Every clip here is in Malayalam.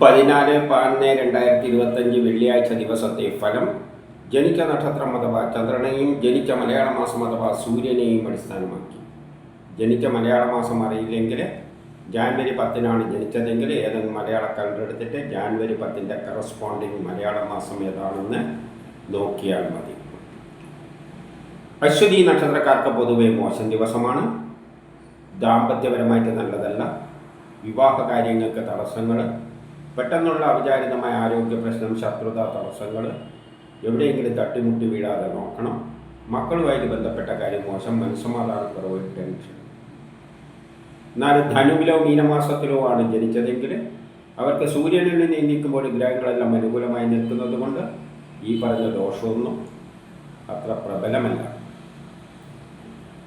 പതിനാല് പതിനൊന്ന് രണ്ടായിരത്തി ഇരുപത്തഞ്ച് വെള്ളിയാഴ്ച ദിവസത്തെ ഫലം ജനിച്ച നക്ഷത്രം അഥവാ ചന്ദ്രനെയും ജനിച്ച മലയാള മാസം അഥവാ സൂര്യനെയും അടിസ്ഥാനമാക്കി. ജനിച്ച മലയാള മാസം അറിയില്ലെങ്കിൽ ജാനുവരി പത്തിനാണ് ജനിച്ചതെങ്കിൽ ഏതെങ്കിലും മലയാള കലണ്ടർ എടുത്തിട്ട് ജാനുവരി പത്തിന്റെ കറസ്പോണ്ടിങ് മലയാള മാസം ഏതാണെന്ന് നോക്കിയാൽ മതി. അശ്വതി നക്ഷത്രക്കാർക്ക് പൊതുവെ മോശം ദിവസമാണ്. ദാമ്പത്യപരമായിട്ട് നല്ലതല്ല. വിവാഹ കാര്യങ്ങൾക്ക് തടസ്സങ്ങൾ പെട്ടെന്നുള്ള അവിചാരിതമായ ആരോഗ്യ പ്രശ്നം ശത്രുത തടസ്സങ്ങൾ എവിടെയെങ്കിലും തട്ടിമുട്ടി വീഴാതെ നോക്കണം. മക്കളുമായിട്ട് ബന്ധപ്പെട്ട കാര്യം മോശം മനസ്സമാധാനക്കുറവ് ടെൻഷൻ. എന്നാൽ ധനുവിലോ മീനമാസത്തിലോ ആണ് ജനിച്ചതെങ്കിൽ അവർക്ക് സൂര്യനിൽ നിന്ന് നീക്കുമ്പോൾ ഗ്രഹങ്ങളെല്ലാം അനുകൂലമായി നിൽക്കുന്നത് കൊണ്ട് ഈ പറഞ്ഞ ദോഷമൊന്നും അത്ര പ്രബലമല്ല.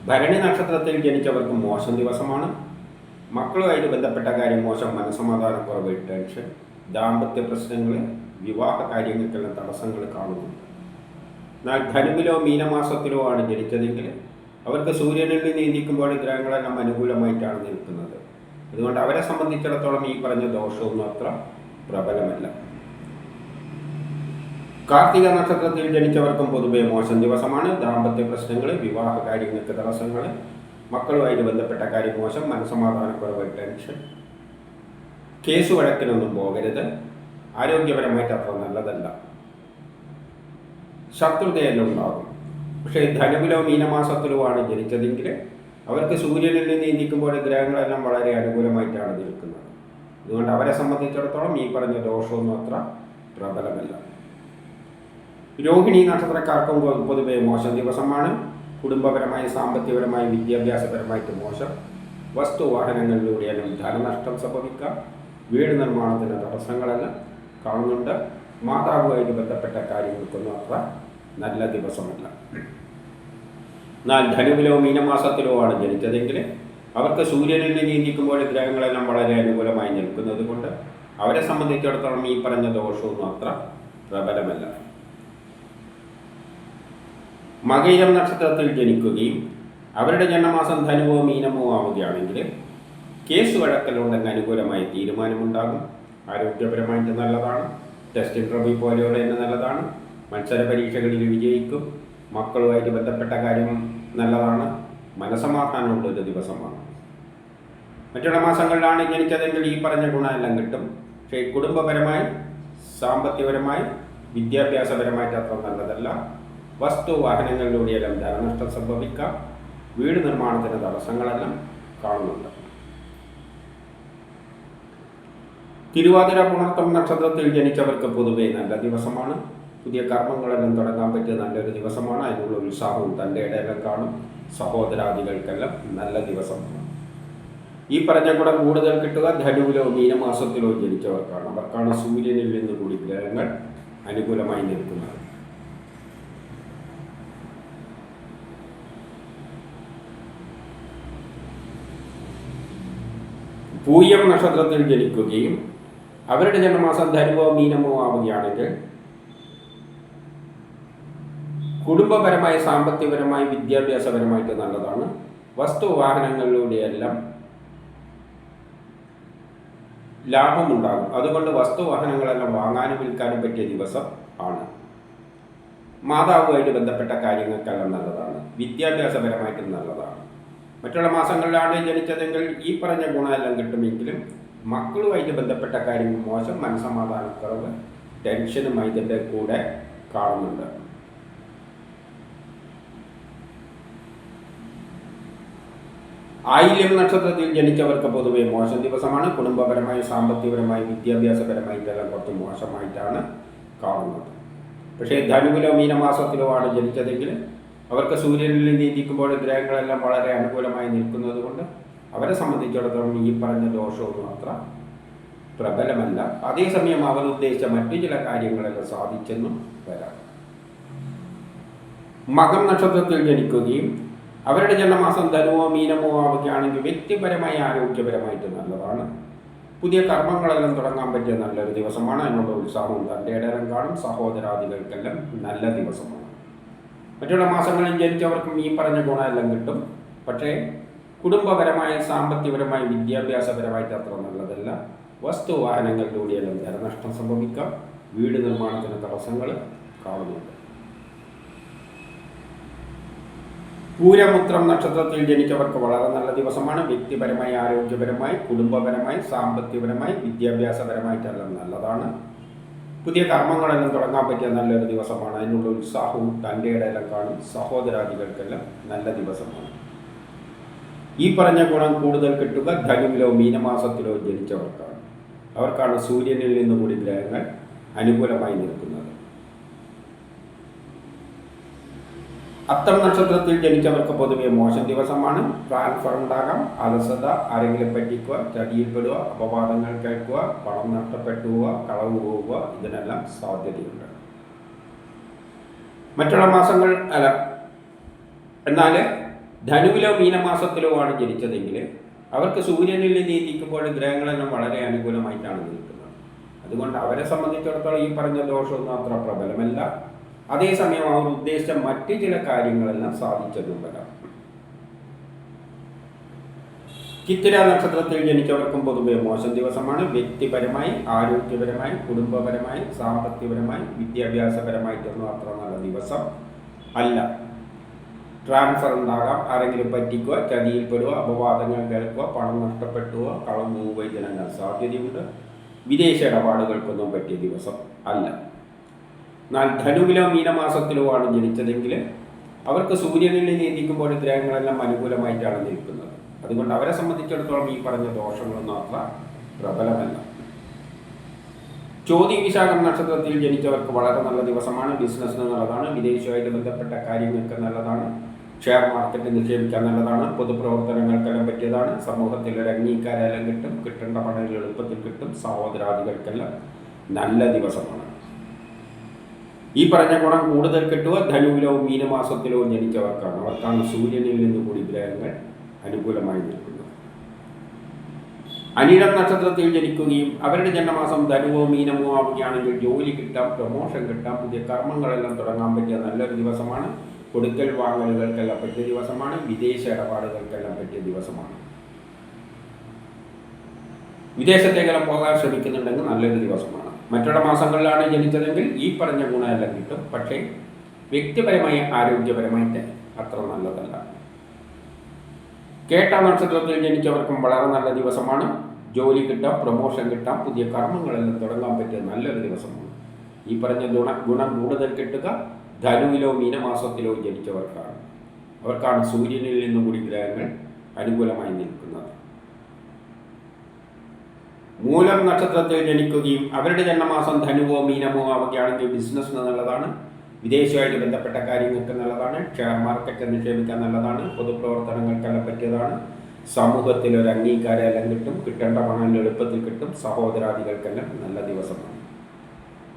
ഭരണി നക്ഷത്രത്തിൽ ജനിച്ചവർക്ക് മോശം ദിവസമാണ്. മക്കളുമായിട്ട് ബന്ധപ്പെട്ട കാര്യം മോശം മനസ്സമാധാനക്കുറവ് ടെൻഷൻ ദാമ്പത്യ പ്രശ്നങ്ങൾ വിവാഹ കാര്യങ്ങൾക്കുള്ള തടസ്സങ്ങൾ കാണുന്നുണ്ട് എന്നാൽ ധനുവിലോ മീനമാസത്തിലോ ആണ് ജനിച്ചതെങ്കിൽ അവർക്ക് സൂര്യനിൽ നീന്തിക്കുമ്പോൾ ഗ്രഹങ്ങളെല്ലാം അനുകൂലമായിട്ടാണ് നിൽക്കുന്നത്. അതുകൊണ്ട് അവരെ സംബന്ധിച്ചിടത്തോളം ഈ പറഞ്ഞ ദോഷമൊന്നും അത്ര പ്രബലമല്ല. കാർത്തിക നക്ഷത്രത്തിൽ ജനിച്ചവർക്കും പൊതുവെ മോശം ദിവസമാണ്. ദാമ്പത്യ പ്രശ്നങ്ങൾ വിവാഹ കാര്യങ്ങൾക്ക് തടസ്സങ്ങൾ മക്കളുമായിട്ട് ബന്ധപ്പെട്ട കാര്യം മോശം മനസ്സമാധാനക്കുറവ് ടെൻഷൻ. കേസ് വഴക്കിനൊന്നും പോകരുത്. ആരോഗ്യപരമായിട്ട് അത്ര നല്ലതല്ല. ശത്രുതയെല്ലാം ഉണ്ടാകും. പക്ഷേ ധനുവിലോ മീനമാസത്തിലോ ആണ് ജനിച്ചതെങ്കിൽ അവർക്ക് സൂര്യനിൽ നിന്ന് ഇരിക്കുമ്പോൾ ഗ്രഹങ്ങളെല്ലാം വളരെ അനുകൂലമായിട്ടാണ് നിൽക്കുന്നത്. അതുകൊണ്ട് അവരെ സംബന്ധിച്ചിടത്തോളം ഈ പറഞ്ഞ ദോഷമൊന്നും അത്ര പ്രബലമല്ല. രോഹിണി നക്ഷത്രക്കാർക്കും പൊതുവെ മോശം ദിവസമാണ്. കുടുംബപരമായി സാമ്പത്തികപരമായി വിദ്യാഭ്യാസപരമായിട്ട് മോശം. വസ്തു വാഹനങ്ങളിലൂടെയെല്ലാം ധനനഷ്ടം സംഭവിക്കാം വീട് നിർമ്മാണത്തിന് തടസ്സങ്ങളെല്ലാം കാണുന്നുണ്ട്. മാതാവുമായിട്ട് ബന്ധപ്പെട്ട കാര്യങ്ങൾക്കൊന്നും അത്ര നല്ല ദിവസമല്ല. എന്നാൽ ധനുവിലോ മീനമാസത്തിലോ ആണ് ജനിച്ചതെങ്കിൽ അവർക്ക് സൂര്യനിൽ നീന്തിക്കുമ്പോൾ ഗ്രഹങ്ങളെല്ലാം വളരെ അനുകൂലമായി നിൽക്കുന്നത് കൊണ്ട് അവരെ സംബന്ധിച്ചിടത്തോളം ഈ പറഞ്ഞ ദോഷമൊന്നും അത്ര പ്രബലമല്ല. മകയിരം നക്ഷത്രത്തിൽ ജനിക്കുകയും അവരുടെ ജന്മമാസം ധനുവോ മീനമോ ആവുകയാണെങ്കിൽ കേസ് വഴക്കലുണ്ടെങ്കിൽ അനുകൂലമായി തീരുമാനമുണ്ടാകും. ആരോഗ്യപരമായിട്ട് നല്ലതാണ്. ടെസ്റ്റ് ട്രോഫി പോലെയുള്ള തന്നെ നല്ലതാണ്. മത്സര പരീക്ഷകളിൽ വിജയിക്കും. മക്കളുമായിട്ട് ബന്ധപ്പെട്ട കാര്യം നല്ലതാണ്. മനസമാധാനമുള്ള ഒരു ദിവസമാണ്. മറ്റുള്ള മാസങ്ങളിലാണ് ജനിച്ചതെങ്കിൽ ഈ പറഞ്ഞ ഗുണമെല്ലാം കിട്ടും. പക്ഷേ കുടുംബപരമായി സാമ്പത്തികപരമായി വിദ്യാഭ്യാസപരമായിട്ട് അത്ര നല്ലതല്ല. വസ്തു വാഹനങ്ങളിലൂടെയെല്ലാം ധനനഷ്ടം സംഭവിക്കാം. വീട് നിർമ്മാണത്തിന് തടസ്സങ്ങളെല്ലാം കാണുന്നുണ്ട്. തിരുവാതിര പുണർത്തം നക്ഷത്രത്തിൽ ജനിച്ചവർക്ക് പൊതുവെ നല്ല ദിവസമാണ്. പുതിയ കർമ്മങ്ങളെല്ലാം തുടങ്ങാൻ പറ്റിയ നല്ലൊരു ദിവസമാണ്. അതിനുള്ള ഉത്സാഹവും തന്റെ ഇടയിലും കാണും. സഹോദരാദികൾക്കെല്ലാം നല്ല ദിവസമാണ് ഈ പറഞ്ഞ കൂടെ കൂടുതൽ കിട്ടുക ധനുവിലോ മീനമാസത്തിലോ ജനിച്ചവർക്കാണ്. അവർക്കാണ് സൂര്യനിൽ നിന്ന് കൂടി ഗ്രഹങ്ങൾ അനുകൂലമായി നിൽക്കുന്നത്. പൂയം നക്ഷത്രത്തിൽ ജനിക്കുകയും അവരുടെ ജന്മമാസം ധനുവോ മീനമോ ആവുകയാണെങ്കിൽ കുടുംബപരമായി സാമ്പത്തികപരമായി വിദ്യാഭ്യാസപരമായിട്ട് നല്ലതാണ്. വസ്തു വാഹനങ്ങളിലൂടെയെല്ലാം ലാഭമുണ്ടാകും. അതുകൊണ്ട് വസ്തു വാഹനങ്ങളെല്ലാം വാങ്ങാനും വിൽക്കാനും പറ്റിയ ദിവസം ആണ്. മാതാവുമായിട്ട് ബന്ധപ്പെട്ട കാര്യങ്ങൾക്കെല്ലാം നല്ലതാണ്. വിദ്യാഭ്യാസപരമായിട്ടും നല്ലതാണ്. മറ്റുള്ള മാസങ്ങളിലാണ് ജനിച്ചതെങ്കിൽ ഈ പറഞ്ഞ ഗുണമെല്ലാം കിട്ടുമെങ്കിലും മക്കളുമായിട്ട് ബന്ധപ്പെട്ട കാര്യം മോശം മനസമാധാനക്കുറവ് ടെൻഷനും ഇതിന്റെ കൂടെ കാണുന്നുണ്ട്. ആയില്യം നക്ഷത്രത്തിൽ ജനിച്ചവർക്ക് പൊതുവെ മോശം ദിവസമാണ്. കുടുംബപരമായി സാമ്പത്തികപരമായി വിദ്യാഭ്യാസപരമായിട്ടെല്ലാം കുറച്ച് മോശമായിട്ടാണ് കാണുന്നത്. പക്ഷേ ധനുവിലോ മീനമാസത്തിലോ ആണ് ജനിച്ചതെങ്കിൽ അവർക്ക് സൂര്യനിൽ നീതിക്കുമ്പോൾ ഗ്രഹങ്ങളെല്ലാം വളരെ അനുകൂലമായി നിൽക്കുന്നത് കൊണ്ട് അവരെ സംബന്ധിച്ചിടത്തോളം ഈ പറഞ്ഞ ദോഷമൊന്നും അത്ര പ്രബലമല്ല. അതേസമയം അവർ ഉദ്ദേശിച്ച മറ്റു ചില കാര്യങ്ങളെല്ലാം സാധിച്ചെന്നും വരാം. മകം നക്ഷത്രത്തിൽ ജനിക്കുകയും അവരുടെ ജന്മമാസം ധനുവോ മീനമോ ആവുകയാണെങ്കിൽ വ്യക്തിപരമായി ആരോഗ്യപരമായിട്ട് നല്ലതാണ്. പുതിയ കർമ്മങ്ങളെല്ലാം തുടങ്ങാൻ പറ്റിയ നല്ലൊരു ദിവസമാണ്. അതിനുള്ള ഉത്സാഹവും തന്റെ ഇടരം കാണും. സഹോദരാദികൾക്കെല്ലാം നല്ല ദിവസമാണ്. മറ്റുള്ള മാസങ്ങളിൽ ജനിച്ചവർക്കും ഈ പറഞ്ഞ ഗുണമെല്ലാം കിട്ടും. പക്ഷേ കുടുംബപരമായി സാമ്പത്തികപരമായി വിദ്യാഭ്യാസപരമായിട്ട് അത്ര നല്ലതല്ല. വസ്തു വാഹനങ്ങളിലൂടെയെല്ലാം ധനനഷ്ടം സംഭവിക്കാം. വീട് നിർമ്മാണത്തിന് തടസ്സങ്ങൾ കാണുന്നുണ്ട്. പൂരമുത്രം നക്ഷത്രത്തിൽ ജനിച്ചവർക്ക് വളരെ നല്ല ദിവസമാണ്. വ്യക്തിപരമായി ആരോഗ്യപരമായി കുടുംബപരമായി സാമ്പത്തികപരമായി വിദ്യാഭ്യാസപരമായിട്ടെല്ലാം നല്ലതാണ്. പുതിയ കർമ്മങ്ങളെല്ലാം തുടങ്ങാൻ പറ്റിയ നല്ലൊരു ദിവസമാണ്. അതിനുള്ള ഉത്സാഹവും തന്റെ ഇടയിലും കാണും. സഹോദരാദികൾക്കെല്ലാം നല്ല ദിവസമാണ്. ഈ പറഞ്ഞ ഗുണം കൂടുതൽ കിട്ടുക ധനുവിലോ മീനമാസത്തിലോ ജനിച്ചവർക്കാണ്. അവർക്കാണ് സൂര്യനിൽ നിന്നുകൂടി ഗ്രഹങ്ങൾ അനുകൂലമായി നിൽക്കുന്നത്. അത്തം നക്ഷത്രത്തിൽ ജനിച്ചവർക്ക് പൊതുവെ മോശം ദിവസമാണ്. ട്രാൻസ്ഫർ ഉണ്ടാകാം അലസത ആരെങ്കിലും പറ്റിക്കുക ചടിയിൽപ്പെടുക അപവാദങ്ങൾ കേൾക്കുക പണം നഷ്ടപ്പെട്ടു പോവുക കളവ് പോവുക ഇതിനെല്ലാം സാധ്യതയുണ്ട്. മറ്റുള്ള മാസങ്ങൾ അല്ല എന്നാൽ ധനുവിലോ മീനമാസത്തിലോ ആണ് ജനിച്ചതെങ്കിൽ അവർക്ക് സൂര്യനിൽ നീതിക്കുമ്പോൾ ഗ്രഹങ്ങളെല്ലാം വളരെ അനുകൂലമായിട്ടാണ് നിൽക്കുന്നത് അതുകൊണ്ട് അവരെ സംബന്ധിച്ചിടത്തോളം ഈ പറഞ്ഞ ദോഷമൊന്നും അത്ര പ്രബലമല്ല. അതേസമയം അവർ ഉദ്ദേശിച്ച മറ്റ് ചില കാര്യങ്ങളെല്ലാം സാധിച്ചതും വരാം ചിത്തിര നക്ഷത്രത്തിൽ ജനിച്ചവർക്കും പൊതുവെ മോശം ദിവസമാണ്. വ്യക്തിപരമായി ആരോഗ്യപരമായി കുടുംബപരമായി സാമ്പത്തികപരമായി വിദ്യാഭ്യാസപരമായിട്ടൊന്നും അത്ര നല്ല ദിവസം അല്ല. ട്രാൻസ്ഫർ ഉണ്ടാകാം. ആരെങ്കിലും പറ്റിക്കുക ചതിയിൽപ്പെടുക അപവാദങ്ങൾ കേൾക്കുക പണം നഷ്ടപ്പെട്ടുക കളം ഇതിനെല്ലാം സാധ്യതയുണ്ട്. വിദേശ ഇടപാടുകൾക്കൊന്നും പറ്റിയ ദിവസം അല്ല. എന്നാൽ ധനുവിലോ മീനമാസത്തിലോ ആണ് ജനിച്ചതെങ്കിൽ അവർക്ക് സൂര്യനിൽ നീതിക്കുമ്പോൾ ഗ്രഹങ്ങളെല്ലാം അനുകൂലമായിട്ടാണ് നിൽക്കുന്നത് അതുകൊണ്ട് അവരെ സംബന്ധിച്ചിടത്തോളം ഈ പറഞ്ഞ ദോഷങ്ങളൊന്നും അത്ര പ്രബലമല്ല. ചോതി വിശാഖം നക്ഷത്രത്തിൽ ജനിച്ചവർക്ക് വളരെ നല്ല ദിവസമാണ്. ബിസിനസ് നല്ലതാണ്. വിദേശമായിട്ട് ബന്ധപ്പെട്ട കാര്യങ്ങൾക്ക് നല്ലതാണ്. ഷെയർ മാർക്കറ്റ് നിക്ഷേപിക്കാൻ നല്ലതാണ്. പൊതുപ്രവർത്തനങ്ങൾക്കെല്ലാം പറ്റിയതാണ്. സമൂഹത്തിൽ ഒരു അംഗീകാരം കിട്ടും. കിട്ടേണ്ട പണം എളുപ്പത്തിൽ കിട്ടും. സഹോദരാദികൾക്കെല്ലാം നല്ല ദിവസമാണ്. ഈ പറഞ്ഞ ഗുണം കൂടുതൽ കിട്ടുക ധനുവിലോ മീനമാസത്തിലോ ജനിച്ചവർക്കാണ്. അവർക്കാണ് സൂര്യനിൽ നിന്ന് കൂടി ഗ്രഹങ്ങൾ അനുകൂലമായി നിൽക്കുന്നത്. അനിഴം നക്ഷത്രത്തിൽ ജനിക്കുകയും അവരുടെ ജന്മമാസം ധനുവോ മീനമോ ആവുകയാണെങ്കിൽ ജോലി കിട്ടാം പ്രൊമോഷൻ കിട്ടാം പുതിയ കർമ്മങ്ങളെല്ലാം തുടങ്ങാൻ പറ്റിയ നല്ലൊരു ദിവസമാണ്. കൊടുക്കൽ വാങ്ങലുകൾക്കെല്ലാം പറ്റിയ ദിവസമാണ്. വിദേശ ഇടപാടുകൾക്കെല്ലാം പറ്റിയ ദിവസമാണ്. വിദേശത്തേക്കെല്ലാം പോകാൻ ശ്രമിക്കുന്നുണ്ടെങ്കിൽ നല്ലൊരു ദിവസമാണ്. മറ്റുള്ള മാസങ്ങളിലാണ് ജനിച്ചതെങ്കിൽ ഈ പറഞ്ഞ ഗുണമെല്ലാം കിട്ടും. പക്ഷേ വ്യക്തിപരമായി ആരോഗ്യപരമായിട്ട് അത്ര നല്ലതല്ല. കേട്ട നക്ഷത്രത്തിൽ ജനിച്ചവർക്കും വളരെ നല്ല ദിവസമാണ്. ജോലി കിട്ടാം പ്രൊമോഷൻ കിട്ടാം പുതിയ കർമ്മങ്ങളെല്ലാം തുടങ്ങാൻ പറ്റിയ നല്ലൊരു ദിവസമാണ്. ഈ പറഞ്ഞ ഗുണ ഗുണം കൂടുതൽ കിട്ടുക ധനുവിലോ മീനമാസത്തിലോ ജനിച്ചവർക്കാണ്. അവർക്കാണ് സൂര്യനിൽ നിന്നും കൂടി ഗ്രഹങ്ങൾ അനുകൂലമായി നിൽക്കുന്നത്. മൂലം നക്ഷത്രത്തിൽ ജനിക്കുകയും അവരുടെ ജന്മമാസം ധനുവോ മീനമോ ആവുകയാണെങ്കിൽ ബിസിനസ് എന്നുള്ളതാണ്. വിദേശമായിട്ട് ബന്ധപ്പെട്ട കാര്യങ്ങൾക്ക് നല്ലതാണ് ഷെയർ മാർക്കറ്റ് നിക്ഷേപിക്കാൻ നല്ലതാണ്. പൊതുപ്രവർത്തനങ്ങൾക്കെല്ലാം പറ്റിയതാണ്. സമൂഹത്തിൽ ഒരു അംഗീകാരമെല്ലാം കിട്ടും. കിട്ടേണ്ട പണം എളുപ്പത്തിൽ കിട്ടും. സഹോദരാദികൾക്കെല്ലാം നല്ല ദിവസമാണ്.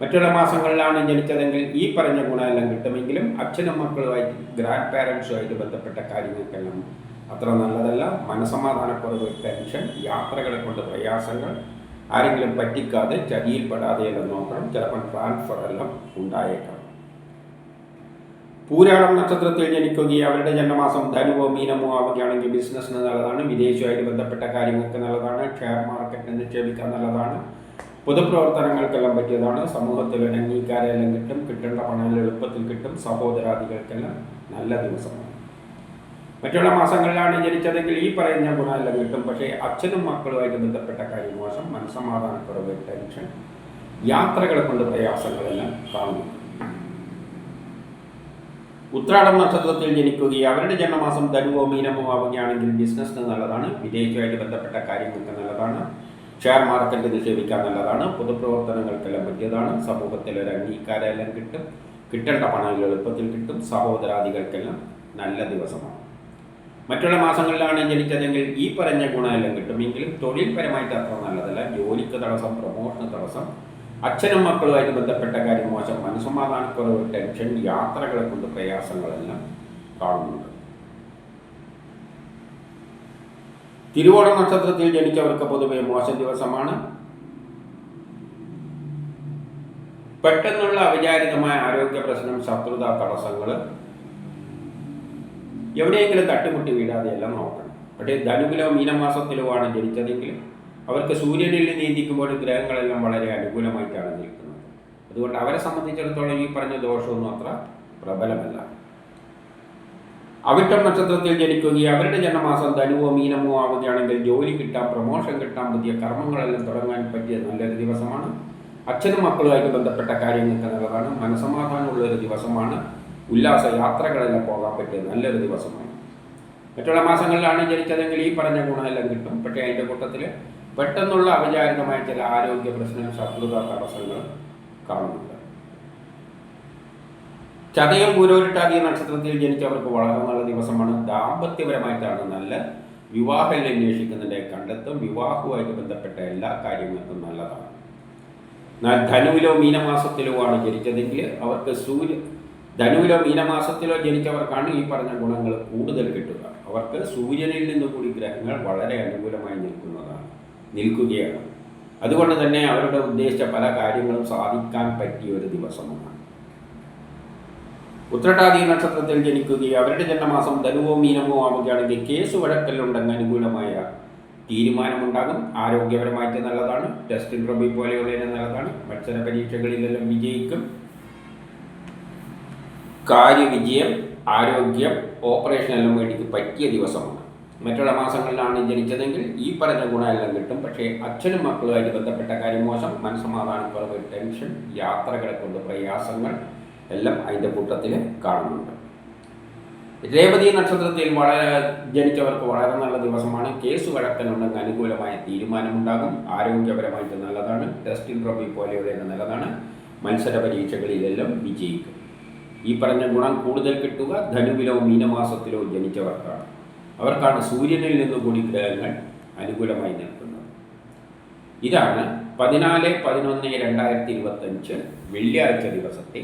മറ്റുള്ള മാസങ്ങളിലാണ് ജനിച്ചതെങ്കിൽ ഈ പറഞ്ഞ ഗുണമെല്ലാം കിട്ടുമെങ്കിലും അച്ഛനും മക്കളുമായിട്ട് ഗ്രാൻഡ് പാരൻസുമായിട്ട് ബന്ധപ്പെട്ട കാര്യങ്ങൾക്കെല്ലാം അത്ര നല്ലതല്ല. മനസമാധാനക്കുറവ് ടെൻഷൻ യാത്രകളെ കൊണ്ട് പ്രയാസങ്ങൾ ആരെങ്കിലും പറ്റിക്കാതെ ചതിയിൽപ്പെടാതെയെല്ലാം നോക്കണം. ചിലപ്പോൾ ട്രാൻസ്ഫർ എല്ലാം ഉണ്ടായേക്കാം. പൂരാടം നക്ഷത്രത്തിൽ ജനിക്കുകയും അവരുടെ ജന്മമാസം ധനുവോ മീനമോ ആവുകയാണെങ്കിൽ ബിസിനസ്സിന് നല്ലതാണ്. വിദേശവുമായിട്ട് ബന്ധപ്പെട്ട കാര്യങ്ങൾക്ക് നല്ലതാണ്. ഷെയർ മാർക്കറ്റിൽ നിക്ഷേപിക്കാൻ നല്ലതാണ്. പൊതുപ്രവർത്തനങ്ങൾക്കെല്ലാം പറ്റിയതാണ്. സമൂഹത്തിൽ അംഗീകാരമെല്ലാം കിട്ടും. കിട്ടേണ്ട പണം എളുപ്പത്തിൽ കിട്ടും. സഹോദരാദികൾക്കെല്ലാം നല്ല ദിവസമാണ്. മറ്റുള്ള മാസങ്ങളിലാണ് ജനിച്ചതെങ്കിൽ ഈ പറയുന്ന ഗുണമെല്ലാം കിട്ടും. പക്ഷേ അച്ഛനും മക്കളുമായിട്ട് ബന്ധപ്പെട്ട കാര്യം മോശം മനസ്സമാധാനക്കുറവ് ടെൻഷൻ യാത്രകളെ കൊണ്ട് പ്രയാസങ്ങളെല്ലാം കാണുന്നു. ഉത്രാടം നക്ഷത്രത്തിൽ ജനിക്കുകയും അവരുടെ ജന്മമാസം ധനുവോ മീനമോ ആവുകയാണെങ്കിൽ ബിസിനസ്സിന് നല്ലതാണ് വിദേശവുമായിട്ട് ബന്ധപ്പെട്ട കാര്യങ്ങൾക്ക് നല്ലതാണ് ഷെയർ മാർക്കറ്റ് നിക്ഷേപിക്കാൻ നല്ലതാണ് പൊതുപ്രവർത്തനങ്ങൾക്കെല്ലാം പറ്റിയതാണ് സമൂഹത്തിൽ ഒരു അംഗീകാരമെല്ലാം കിട്ടും കിട്ടേണ്ട പണം എളുപ്പത്തിൽ കിട്ടും സഹോദരാദികൾക്കെല്ലാം നല്ല ദിവസമാണ്. മറ്റുള്ള മാസങ്ങളിലാണ് ജനിച്ചതെങ്കിൽ ഈ പറഞ്ഞ ഗുണമെല്ലാം കിട്ടുമെങ്കിലും തൊഴിൽപരമായിട്ട് അത്ര നല്ലതല്ല. ജോലിക്ക് തടസ്സം പ്രമോഷന് തടസ്സം അച്ഛനും മക്കളുമായിട്ട് ബന്ധപ്പെട്ട കാര്യം മോശം. മനസ്സമാധാനക്കുറവ് ടെൻഷൻ യാത്രകളെ കൊണ്ട് പ്രയാസങ്ങളെല്ലാം കാണുന്നുണ്ട്. തിരുവോണ നക്ഷത്രത്തിൽ ജനിച്ചവർക്ക് പൊതുവെ മോശം ദിവസമാണ്. പെട്ടെന്നുള്ള അവിചാരിതമായ ആരോഗ്യ പ്രശ്നം ശത്രുത തടസ്സങ്ങൾ എവിടെയെങ്കിലും തട്ടുമുട്ടി എല്ലാം നോക്കണം. പക്ഷേ ധനുവിലോ മീനമാസത്തിലോ ആണ് ജനിച്ചതെങ്കിൽ അവർക്ക് സൂര്യനിൽ നീന്തിക്കുമ്പോൾ ഗ്രഹങ്ങളെല്ലാം വളരെ അനുകൂലമായിട്ടാണ് നിൽക്കുന്നത്. അതുകൊണ്ട് അവരെ സംബന്ധിച്ചിടത്തോളം ഈ പറഞ്ഞ ദോഷമൊന്നും അത്ര പ്രബലമല്ല. അവിട്ടം നക്ഷത്രത്തിൽ ജനിക്കുകയും അവരുടെ ജന്മമാസം ധനുവോ മീനമോ ആവുകയാണെങ്കിൽ ജോലി കിട്ടാം പ്രമോഷൻ കിട്ടാം പുതിയ കർമ്മങ്ങളെല്ലാം തുടങ്ങാൻ പറ്റിയ നല്ലൊരു ദിവസമാണ്. അച്ഛനും മക്കളുമായിട്ട് ബന്ധപ്പെട്ട കാര്യങ്ങൾക്ക് നല്ലതാണ്. മനസമാധാനമുള്ള ഒരു ദിവസമാണ്. ഉല്ലാസ യാത്രകളെല്ലാം പോകാൻ പറ്റിയ നല്ലൊരു ദിവസമാണ് മറ്റുള്ള മാസങ്ങളിലാണ് ജനിച്ചതെങ്കിൽ ഈ പറഞ്ഞ ഗുണമെല്ലാം കിട്ടും. പക്ഷേ അതിന്റെ കൂട്ടത്തിൽ പെട്ടെന്നുള്ള അവിചാരിതമായ ചില ആരോഗ്യ പ്രശ്നങ്ങൾ ശത്രുത തടസ്സങ്ങൾ കാണുന്നുണ്ട്. ചതയം പൂരോരിട്ടാകിയ നക്ഷത്രത്തിൽ ജനിച്ചവർക്ക് വളരെ നല്ല ദിവസമാണ്. ദാമ്പത്യപരമായിട്ടാണ് നല്ല വിവാഹം അന്വേഷിക്കുന്നതിന്റെ കണ്ടെത്തും. വിവാഹവുമായിട്ട് ബന്ധപ്പെട്ട എല്ലാ കാര്യങ്ങൾക്കും നല്ലതാണ്. എന്നാൽ ധനുവിലോ മീനമാസത്തിലോ ആണ് ജനിച്ചതെങ്കിൽ അവർക്ക് സൂര്യ ധനുവിലോ മീനമാസത്തിലോ ജനിച്ചവർക്കാണ് ഈ പറഞ്ഞ ഗുണങ്ങൾ കൂടുതൽ കിട്ടുക. അവർക്ക് സൂര്യനിൽ നിന്ന് കൂടി ഗ്രഹങ്ങൾ വളരെ അനുകൂലമായി നിൽക്കുന്നതാണ് നിൽക്കുകയാണ്. അതുകൊണ്ട് തന്നെ അവരുടെ ഉദ്ദേശിച്ച പല കാര്യങ്ങളും സാധിക്കാൻ പറ്റിയ ഒരു ദിവസമാണ്. ഉത്രട്ടാതി നക്ഷത്രത്തിൽ ജനിക്കുകയും അവരുടെ ജന്മമാസം ധനുവോ മീനമോ ആവുകയാണെങ്കിൽ കേസ് വഴക്കലുണ്ടെന്ന് അനുകൂലമായ തീരുമാനമുണ്ടാകും. ആരോഗ്യപരമായിട്ട് നല്ലതാണ്. ടെസ്റ്റ് ഇന്റർവ്യൂ പോലെയുള്ളതിന് നല്ലതാണ്. മത്സര പരീക്ഷകളിലെല്ലാം വിജയിക്കും. കാര്യവിജയം ആരോഗ്യം ഓപ്പറേഷൻ എല്ലാം വേണ്ടിക്ക് പറ്റിയ ദിവസമാണ്. മറ്റുള്ള മാസങ്ങളിലാണ് ജനിച്ചതെങ്കിൽ ഈ പറഞ്ഞ ഗുണമെല്ലാം കിട്ടും. പക്ഷേ അച്ഛനും മക്കളുമായിട്ട് ബന്ധപ്പെട്ട കാര്യം മോശം. മനസ്സമാധാനക്കുറവ് ടെൻഷൻ യാത്രകളെ കൊണ്ട് പ്രയാസങ്ങൾ എല്ലാം അതിന്റെ കൂട്ടത്തിൽ കാണുന്നുണ്ട്. രേവതി നക്ഷത്രത്തിൽ വളരെ ജനിച്ചവർക്ക് വളരെ നല്ല ദിവസമാണ്. കേസ് വഴക്കനുണ്ടെങ്കിൽ അനുകൂലമായ തീരുമാനമുണ്ടാകും. ആരോഗ്യപരമായിട്ട് നല്ലതാണ്. ടെസ്റ്റിംഗ് ട്രോഫി പോലെയുള്ള നല്ലതാണ്. മത്സര പരീക്ഷകളിലെല്ലാം വിജയിക്കും. ഈ പറഞ്ഞ ഗുണം കൂടുതൽ കിട്ടുക ധനുവിലോ മീനമാസത്തിലോ ജനിച്ചവർക്കാണ്. അവർക്കാണ് സൂര്യനിൽ നിന്ന് കൂടി ഗ്രഹങ്ങൾ അനുകൂലമായി നിൽക്കുന്നത്. ഇതാണ് പതിനാല് പതിനൊന്ന് രണ്ടായിരത്തി ഇരുപത്തഞ്ച് വെള്ളിയാഴ്ച ദിവസത്തെ